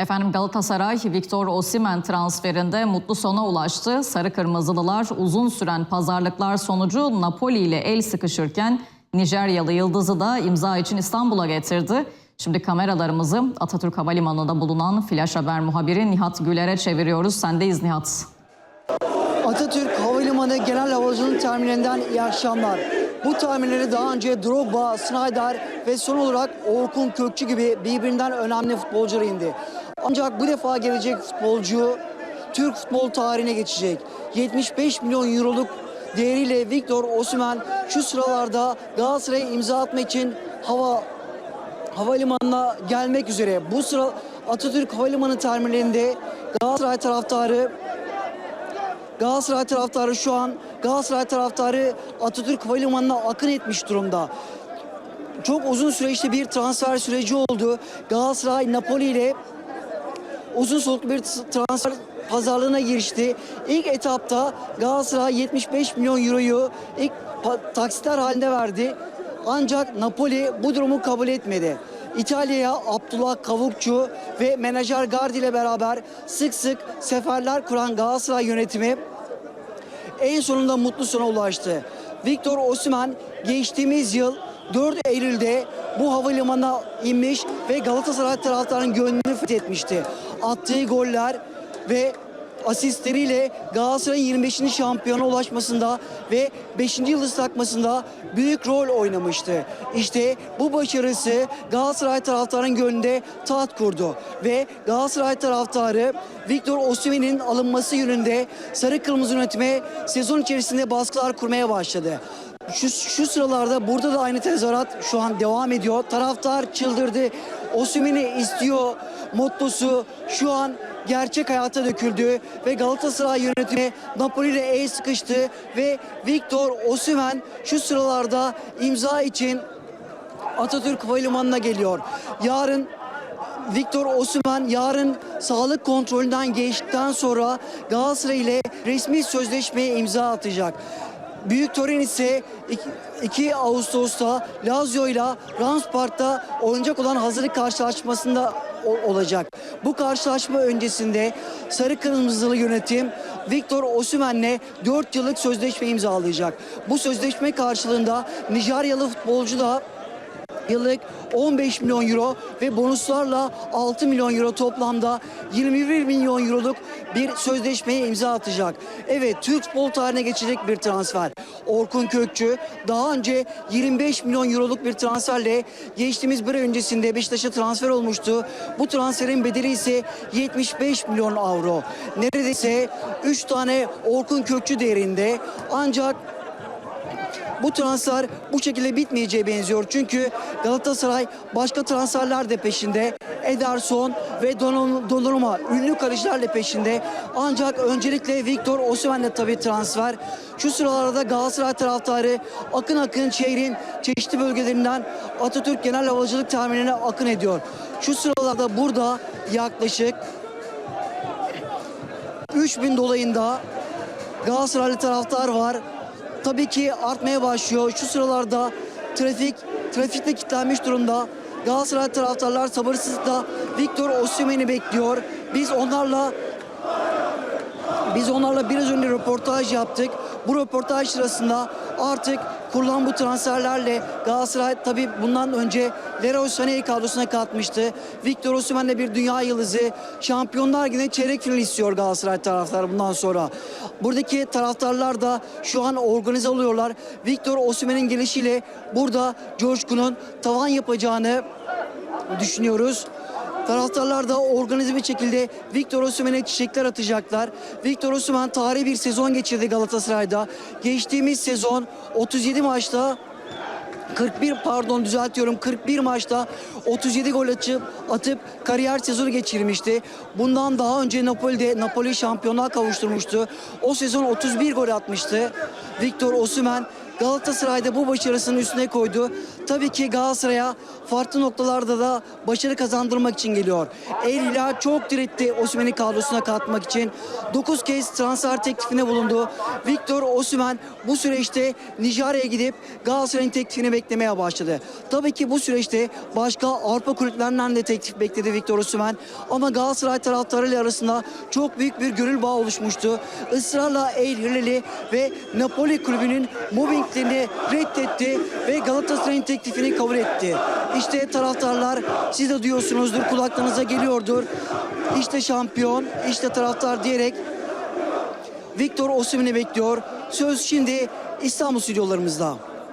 Efendim Galatasaray Victor Osimhen transferinde mutlu sona ulaştı. Sarı Kırmızılılar uzun süren pazarlıklar sonucu Napoli ile el sıkışırken Nijeryalı Yıldız'ı da imza için İstanbul'a getirdi. Şimdi kameralarımızı Atatürk Havalimanı'nda bulunan Flash Haber muhabiri Nihat Güler'e çeviriyoruz. Sendeyiz Nihat. Atatürk Havalimanı Genel Havacılık Terminalinden iyi akşamlar. Bu terminali daha önce Drogba, Snyder ve son olarak Orkun Kökçü gibi birbirinden önemli futbolcular indi. Ancak bu defa gelecek futbolcu Türk futbol tarihine geçecek. 75 milyon euroluk değeriyle Victor Osimhen şu sıralarda Galatasaray'a imza atmak için hava havalimanına gelmek üzere. Bu sıra Atatürk Havalimanı terminalinde Galatasaray taraftarı Galatasaray taraftarı şu an Galatasaray taraftarı Atatürk Havalimanı'na akın etmiş durumda. Çok uzun süreçte bir transfer süreci oldu. Galatasaray Napoli ile uzun soluklu bir transfer pazarlığına girişti. İlk etapta Galatasaray 75 milyon euroyu ilk taksitler halinde verdi. Ancak Napoli bu durumu kabul etmedi. İtalya'ya Abdullah Kavukçu ve menajer Gardi ile beraber sık sık seferler kuran Galatasaray yönetimi en sonunda mutlu sona ulaştı. Victor Osimhen geçtiğimiz yıl 4 Eylül'de bu havalimanına inmiş ve Galatasaray taraftarının gönlünü fethetmişti. Attığı goller ve asistleriyle Galatasaray'ın 25. şampiyona ulaşmasında ve 5. yıldız takmasında büyük rol oynamıştı. İşte bu başarısı Galatasaray taraftarının gönlünde taht kurdu ve Galatasaray taraftarı Victor Osimhen'in alınması yönünde sarı kırmızı yönetime sezon içerisinde baskılar kurmaya başladı. Şu, şu sıralarda burada da aynı tezahürat şu an devam ediyor. Taraftar çıldırdı. Osimhen'i istiyor mottosu şu an gerçek hayata döküldü ve Galatasaray yönetimi Napoli ile el sıkıştı ve Victor Osimhen şu sıralarda imza için Atatürk Havalimanı'na geliyor. Yarın Victor Osimhen yarın sağlık kontrolünden geçtikten sonra Galatasaray ile resmi sözleşmeye imza atacak. Büyük tören ise 2 Ağustos'ta Lazio ile Rams Park'ta oynayacak olan hazırlık karşılaşmasında olacak. Bu karşılaşma öncesinde Sarı Kırmızılı yönetim Victor Osimhen'le 4 yıllık sözleşme imzalayacak. Bu sözleşme karşılığında Nijeryalı futbolcu da Yıllık 15 milyon euro ve bonuslarla 6 milyon euro toplamda 21 milyon euroluk bir sözleşmeye imza atacak. Evet Türk futbol tarihine geçecek bir transfer. Orkun Kökçü daha önce 25 milyon euroluk bir transferle geçtiğimiz bir öncesinde Beşiktaş'a transfer olmuştu. Bu transferin bedeli ise 75 milyon avro. Neredeyse 3 tane Orkun Kökçü değerinde ancak bu transfer bu şekilde bitmeyeceğe benziyor. Çünkü Galatasaray başka transferler de peşinde. Ederson ve Donnarumma ünlü kalecilerle peşinde. Ancak öncelikle Victor Osimhen'le tabii transfer. Şu sıralarda Galatasaray taraftarı akın akın şehrin çeşitli bölgelerinden Atatürk Genel Havacılık Terminaline akın ediyor. Şu sıralarda burada yaklaşık 3000 dolayında Galatasaraylı taraftar var. Tabii ki artmaya başlıyor. Şu sıralarda trafik trafikte kilitlenmiş durumda. Galatasaray taraftarlar sabırsızlıkla Victor Osimhen'i bekliyor. Biz onlarla biz onlarla biraz önce röportaj yaptık. Bu röportaj sırasında artık kurulan bu transferlerle Galatasaray tabii bundan önce Leroy Sané'yi kadrosuna katmıştı. Victor Osimhen de bir dünya yıldızı. Şampiyonlar Ligi'nde çeyrek final istiyor Galatasaray taraftarı bundan sonra. Buradaki taraftarlar da şu an organize oluyorlar. Victor Osimhen'in gelişiyle burada coşkunun tavan yapacağını düşünüyoruz. Taraftarlar da organize bir şekilde Victor Osimhen'e çiçekler atacaklar. Victor Osimhen tarihi bir sezon geçirdi Galatasaray'da. Geçtiğimiz sezon 37 maçta 41 pardon düzeltiyorum 41 maçta 37 gol atıp, atıp kariyer sezonu geçirmişti. Bundan daha önce Napoli'de Napoli şampiyonluğa kavuşturmuştu. O sezon 31 gol atmıştı. Victor Osimhen Galatasaray'da bu başarısını üstüne koydu. Tabii ki Galatasaray'a farklı noktalarda da başarı kazandırmak için geliyor. El çok diretti Osimhen'i kadrosuna katmak için. 9 kez transfer teklifine bulundu. Victor Osimhen bu süreçte Nijerya'ya gidip Galatasaray'ın teklifini beklemeye başladı. Tabii ki bu süreçte başka Avrupa kulüplerinden de teklif bekledi Victor Osimhen. Ama Galatasaray taraftarıyla arasında çok büyük bir gönül bağı oluşmuştu. Israrla El Hilal'i ve Napoli kulübünün mobbinglerini reddetti ve Galatasaray'ın teklifini kabul etti. İşte taraftarlar siz de duyuyorsunuzdur kulaklarınıza geliyordur. İşte şampiyon, işte taraftar diyerek Victor Osimhen'i bekliyor. Söz şimdi İstanbul stüdyolarımızda.